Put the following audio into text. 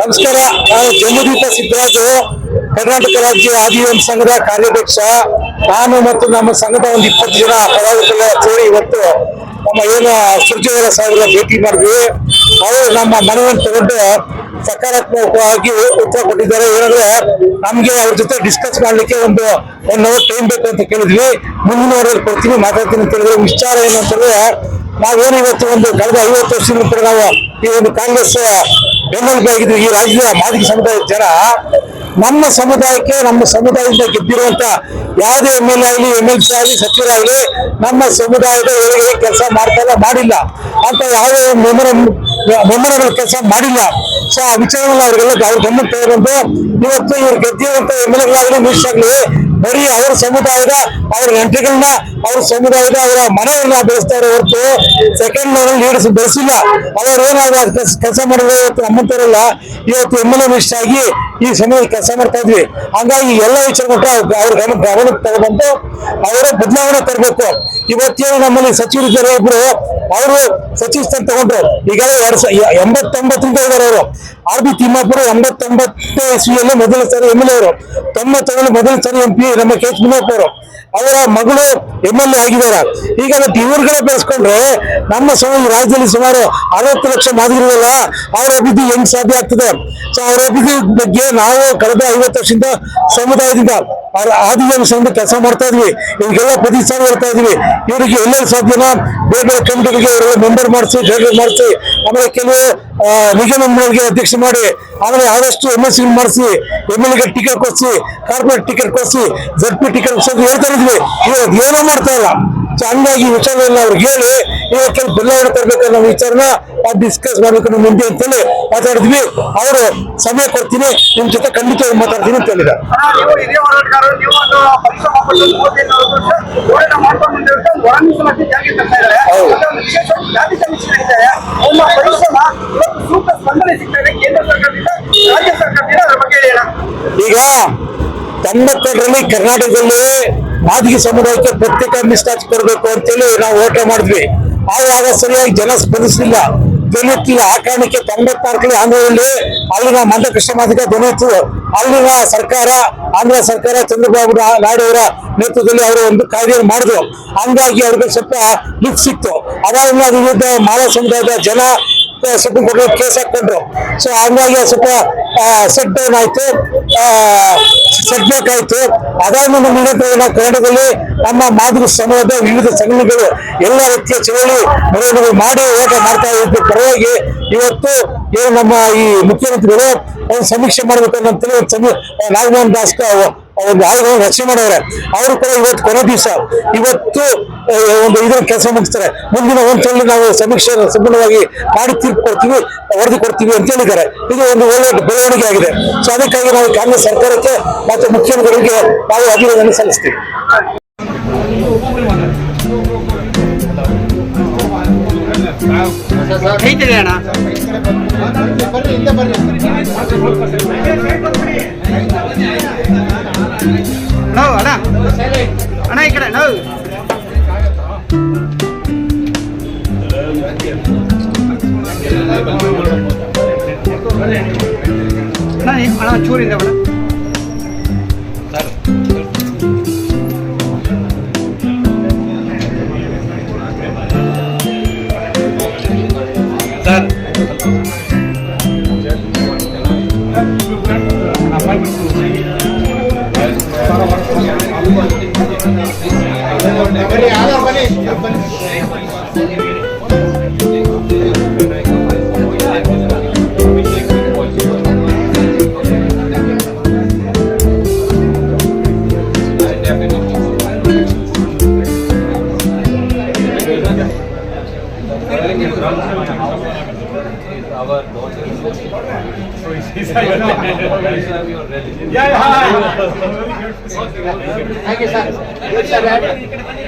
ನಮಸ್ಕಾರ, ನಾನು ಜಮ್ಮುದೀಪ ಸಿದ್ದರಾಜು, ಕರ್ನಾಟಕ ರಾಜ್ಯ ಆದಿವಾಸಿ ಸಂಘದ ಕಾರ್ಯಾಧ್ಯಕ್ಷ. ನಾನು ಮತ್ತು ನಮ್ಮ ಸಂಘದ ಒಂದು ಇಪ್ಪತ್ತು ಜನ ಪದಾಧಿಕಾರಿಗಳ ಸೇರಿ ಇವತ್ತು ನಮ್ಮ ಏನು ಸುರ್ಜೇವರ ಸಾಹೇಬರ ಭೇಟಿ ಮಾಡಿದ್ವಿ. ಅವರು ನಮ್ಮ ಮನವನ್ನು ತಗೊಂಡು ಸಕಾರಾತ್ಮಕವಾಗಿ ಉತ್ತರ ಕೊಟ್ಟಿದ್ದಾರೆ. ಏನಂದ್ರೆ ನಮ್ಗೆ ಅವ್ರ ಜೊತೆ ಡಿಸ್ಕಸ್ ಮಾಡ್ಲಿಕ್ಕೆ ಒಂದು ಒನ್ ಅವರ್ ಟೈಮ್ ಬೇಕು ಅಂತ ಕೇಳಿದ್ವಿ. ಮುಂದಿನ ವಾರದಲ್ಲಿ ಕೊಡ್ತೀನಿ, ಮಾತಾಡ್ತೀನಿ ಅಂತ ಹೇಳಿದ್ರೆ. ವಿಚಾರ ಏನು ಅಂತಂದ್ರೆ ನಾವೇನು ಇವತ್ತು ಒಂದು ಕಳೆದ ಐವತ್ತು ವರ್ಷದ ನಂತರ ನಾವು ಈ ಒಂದು ಕಾಂಗ್ರೆಸ್ ಬೆನ್ನೆಲುಬು ಆಗಿದ್ವಿ ಈ ರಾಜ್ಯದ ಮಾದಿಗ ಸಮುದಾಯದ ಜನ, ನಮ್ಮ ಸಮುದಾಯಕ್ಕೆ, ನಮ್ಮ ಸಮುದಾಯದಿಂದ ಗೆದ್ದಿರುವಂತ ಯಾವುದೇ ಎಂ ಎಲ್ ಆಗಲಿ, ಎಂ ಎಲ್ ಸಿ ಆಗಲಿ ಸಚಿವರಾಗಲಿ ನಮ್ಮ ಸಮುದಾಯದ ಏಳಿಗೆ ಕೆಲಸ ಮಾಡ್ತಾ ಮಾಡಿಲ್ಲ. ಅಂತ ಯಾವುದೇ ಮೆಮೊರಬಲ್ ಕೆಲಸ ಮಾಡಿಲ್ಲ. ಸೊ ಆ ಅವರಿಗೆಲ್ಲ ಅವ್ರ ಗಮನಕ್ಕೆ ತಗೊಂಡು ಇವತ್ತು ಇವ್ರು ಗೆದ್ದಿರುವಂತ ಎಂ ಎಲ್ ಆಗಲಿ, ಬರೀ ಅವರ ಸಮುದಾಯದ ಅವ್ರ ನೆಂಟರುಗಳನ್ನ ಅವ್ರ ಸಮುದಾಯದ ಅವರ ಮನೆಯನ್ನ ಬೆಳೆಸ್ತಾರೆ ಹೊರತು ಸೆಕೆಂಡ್ ಲೆವೆಲ್ ಲೀಡರ್ಸ್ ಬೆಳೆಸಿಲ್ಲ. ಅವರು ಏನಾದ್ರು ಕೆಲಸ ಮಾಡಿದ್ರೆ ಇವತ್ತು ನಮ್ಮಂತಾರಲ್ಲ ಇವತ್ತು ಎಂ ಎಲ್ ಎ ಆಗಿ ಈ ಸಮಯದಲ್ಲಿ ಕೆಲಸ ಮಾಡ್ತಾ ಇದ್ವಿ. ಹಂಗಾಗಿ ಎಲ್ಲ ವಿಚಾರ ಅವ್ರ ಗಮನ ಗಮನಕ್ಕೆ ತಗೊಂಡು ಅವರ ಬದಲಾವಣೆ ತರಬೇಕು. ಇವತ್ತೇನು ನಮ್ಮಲ್ಲಿ ಸಚಿವರಿದ್ದಾರೆ ಒಬ್ರು, ಅವರು ಸಚಿವ ಸ್ಥಾನ ತಗೊಂಡ್ರು. ಈಗಾಗಲೇ ಎರಡ್ ಸಾವಿರ ಎಂಬತ್ತೊಂಬತ್ತರಿಂದ ಇದ್ದಾರೆ ಅವರು. ಆರ್ ಬಿ ತಿಮ್ಮಾಪುರ ಎಂಬತ್ತೊಂಬತ್ತು ಇಸ್ವಿಯಲ್ಲಿ ಮೊದಲ ಸಾರಿ ಎಂ ಎಲ್ ಎ ಅವರು. ತೊಂಬತ್ತರಲ್ಲಿ ಮೊದಲ ಸಾರಿ ಎಂ ಪಿ ನಮ್ಮ ಕೆ ಎಚ್ ಮುನಿಯಪ್ಪ ಅವರು. ಅವರ ಮಗಳು ಎಂ ಎಲ್ ಎ ಆಗಿದ್ದಾರೆ. ಈಗ ಇವ್ರುಗಳೇ ಬೆಳೆಸ್ಕೊಂಡ್ರೆ ನಮ್ಮ ರಾಜ್ಯದಲ್ಲಿ ಸುಮಾರು ಅರವತ್ತು ಲಕ್ಷ ಮಾದರಿಗಳಲ್ಲ ಅವರ ಅಭಿವೃದ್ಧಿ ಹೆಂಗ್ ಸಾಧ್ಯ ಆಗ್ತದೆ? ಸೊ ಅವರ ಅಭಿವೃದ್ಧಿ ಬಗ್ಗೆ ನಾವು ಕಳೆದ ಐವತ್ತು ವರ್ಷದಿಂದ ಸಮುದಾಯದಿಂದ ಆದಿವಾಸಿ ಸಂಘ ಕೆಲಸ ಮಾಡ್ತಾ ಇದ್ವಿ. ಇವ್ರಿಗೆಲ್ಲ ಪ್ರತಿಷ್ಠಾನ ಮಾಡ್ತಾ ಇದ್ವಿ. ಇವರಿಗೆ ಎಲ್ಲೆಲ್ಲಿ ಸಾಧ್ಯನ ಬೇರೆ ಬೇರೆ ಕಮಿಟಿಗಳಿಗೆ ಅವರೆಲ್ಲ ಮೆಂಬರ್ ಮಾಡಿಸಿ ಜಡ್ಜ್ ಮಾಡಿಸಿ. ಆಮೇಲೆ ಕೆಲವು ನಿಗಮಗಳಿಗೆ ಅಧ್ಯಕ್ಷ ಮಾಡಿ ಆಮೇಲೆ ಆದಷ್ಟು ಎಂ ಎಸ್ ಮಾಡಿಸಿ ಎಂ ಎಲ್ ಎಗೆ ಟಿಕೆಟ್ ಕೊಡಿಸಿ ಕಾರ್ಪೊರೇಟ್ ಟಿಕೆಟ್ ಕೊಡಿಸಿ ಜಡ್ ಪಿ ಟಿಕೆಟ್ ಕೊಡಿಸೋದು ಹೇಳ್ತಾ ಇದ್ವಿ. ಇವಾಗ ಏನೋ ಮಾಡ್ತಾ ಇಲ್ಲ. ಹಂಗಾಗಿ ಈ ವಿಚಾರಗಳನ್ನ ಅವ್ರಿಗೆ ಹೇಳಿ ಇವಾಗ ಕೆಲವು ಬದಲಾವಣೆ ತರಬೇಕು ಅನ್ನೋ ವಿಚಾರನ ಡಿಸ್ಕಸ್ ಮಾಡ್ಬೇಕು ನಮ್ಮ ಮುಂದೆ ಅಂತೇಳಿ ಮಾತಾಡಿದ್ವಿ. ಅವರು ಸಮಯ ಕೊಡ್ತೀನಿ ನಿಮ್ಮ ಜೊತೆ ಖಂಡಿತ ಮಾತಾಡ್ತೀನಿ ಅಂತ ಹೇಳಿದ್ದಾರೆ. ಒಳ ಮೀಸಲಾತಿ ಜಾರಿಗೆ ತರ್ತಾ ಇದ್ದಾರೆ. ಹೌದು. ವಿಶೇಷವಾಗಿ ಜಾತಿ ಸಮೀಕ್ಷೆ ನಡೀತಾ ಇದೆ ನಿಮ್ಮ ಪರಿಶ್ರಮ ಇವತ್ತು ಸೂಕ್ತ ಸ್ಪಂದನೆ ಸಿಗ್ತಾ ಇದೆ. ಕೇಂದ್ರ ಸರ್ಕಾರದಿಂದ ರಾಜ್ಯ ಸರ್ಕಾರದಿಂದ ಅದ್ರ ಬಗ್ಗೆ ಹೇಳಿ ಅಣ್ಣ. ಈಗ ತೊಂಬತ್ತೆರಡರಲ್ಲಿ ಕರ್ನಾಟಕದಲ್ಲಿ ಮಾದಿಗ ಸಮುದಾಯಕ್ಕೆ ಪ್ರತ್ಯೇಕ ಮಿಸ್ಟಾಚ್ ಕೊಡಬೇಕು ಅಂತೇಳಿ ನಾವು ಓಟ ಮಾಡಿದ್ವಿ. ಆವಾಗ ಸರಿಯಾಗಿ ಜನ ಸ್ಪಂದಿಸಲಿಲ್ಲ ಧ್ವನಿತ್ತಿಲ್ಲ ಆ ಕಾರಣಕ್ಕೆ ತೊಂಬತ್ನಾಲ್ಕನೇ ಆಂಧ್ರದಲ್ಲಿ ಅಲ್ಲಿನ ಮಂದಕೃಷ್ಣ ಮಾದಿಗ ಧ್ವನಿತ್ತು ಅಲ್ಲಿನ ಸರ್ಕಾರ ಆಂಧ್ರ ಸರ್ಕಾರ ಚಂದ್ರಬಾಬು ನಾಯ್ಡು ಅವರ ನೇತೃತ್ವದಲ್ಲಿ ಅವರು ಒಂದು ಕಾಯ್ದೆಯನ್ನು ಮಾಡಿದ್ರು. ಹಂಗಾಗಿ ಅವ್ರಿಗೆ ಸ್ವಲ್ಪ ಲಿಫ್ಟ್ ಸಿಕ್ತು. ಅದಾದ್ಮೇಲೆ ಮಾನವ ಸಮುದಾಯದ ಜನ ಸುಪ್ರೀಂ ಕೋರ್ಟ್ ಕೇಸ್ ಹಾಕೊಂಡ್ರು ಸೊ ಹಂಗಾಗಿ ಸ್ವಲ್ಪ ಸೆಟ್ ಡೌನ್ ಆಯ್ತು. ಸೆಟ್ ಬ್ಯಾಕ್ ಆಯ್ತು. ಅದಾದ್ಮೇಲೆ ನಮ್ಮ ನಾವು ಕನ್ನಡದಲ್ಲಿ ನಮ್ಮ ಮಾದರಿ ಸಮೂಹದ ವಿವಿಧ ಸಂಘಗಳು ಎಲ್ಲ ರೀತಿಯ ಚಳವಳಿ ಮೆರವಣಿಗೆ ಮಾಡಿ ಹೋರಾಟ ಮಾಡ್ತಾ ಇದ್ದು ಪರವಾಗಿ ಇವತ್ತು ಏನು ನಮ್ಮ ಈ ಮುಖ್ಯಮಂತ್ರಿಗಳು ಸಮೀಕ್ಷೆ ಮಾಡಬೇಕು ಅಂತೇಳಿ ಒಂದು ಸಮೀ ನಾಗಮೋಹನ್ ದಾಸ್ ಕ- ಯಾರು ರಕ್ಷಣೆ ಮಾಡವ್ರೆ. ಅವರು ಕೂಡ ಇವತ್ತು ಕೊನೆ ದಿವಸ, ಇವತ್ತು ಒಂದು ಇದ್ರ ಕೆಲಸ ಮುಗಿಸ್ತಾರೆ. ಮುಂದಿನ ಒಂದು ತಿಂಗಳು ನಾವು ಸಮೀಕ್ಷೆ ಸಂಪೂರ್ಣವಾಗಿ ಮಾಡಿ ತೀರ್ಪು ಕೊಡ್ತೀವಿ, ವರದಿ ಕೊಡ್ತೀವಿ ಅಂತ ಹೇಳಿದ್ದಾರೆ. ಇದು ಒಂದು ಒಳ್ಳೆ ಬೆಳವಣಿಗೆ ಆಗಿದೆ. ಸೊ ಅದಕ್ಕಾಗಿ ನಾವು ಕಾಂಗ್ರೆಸ್ ಸರ್ಕಾರಕ್ಕೆ ಮತ್ತು ಮುಖ್ಯಮಂತ್ರಿಗಳಿಗೆ ನಾವು ಅಭಿನಂದನೆ ಸಲ್ಲಿಸ್ತೀವಿ. ಅಣ್ಣ. ನೋವು ಅಣ್ಣ ಅಣ್ಣ ಈ ಕಡೆ ನೋವು ಅಣ್ಣ ನೀ- ಅಣ್ಣ ಚೂರಿಂದ ಅಣ್ಣ Thank you, sir. Good, sir.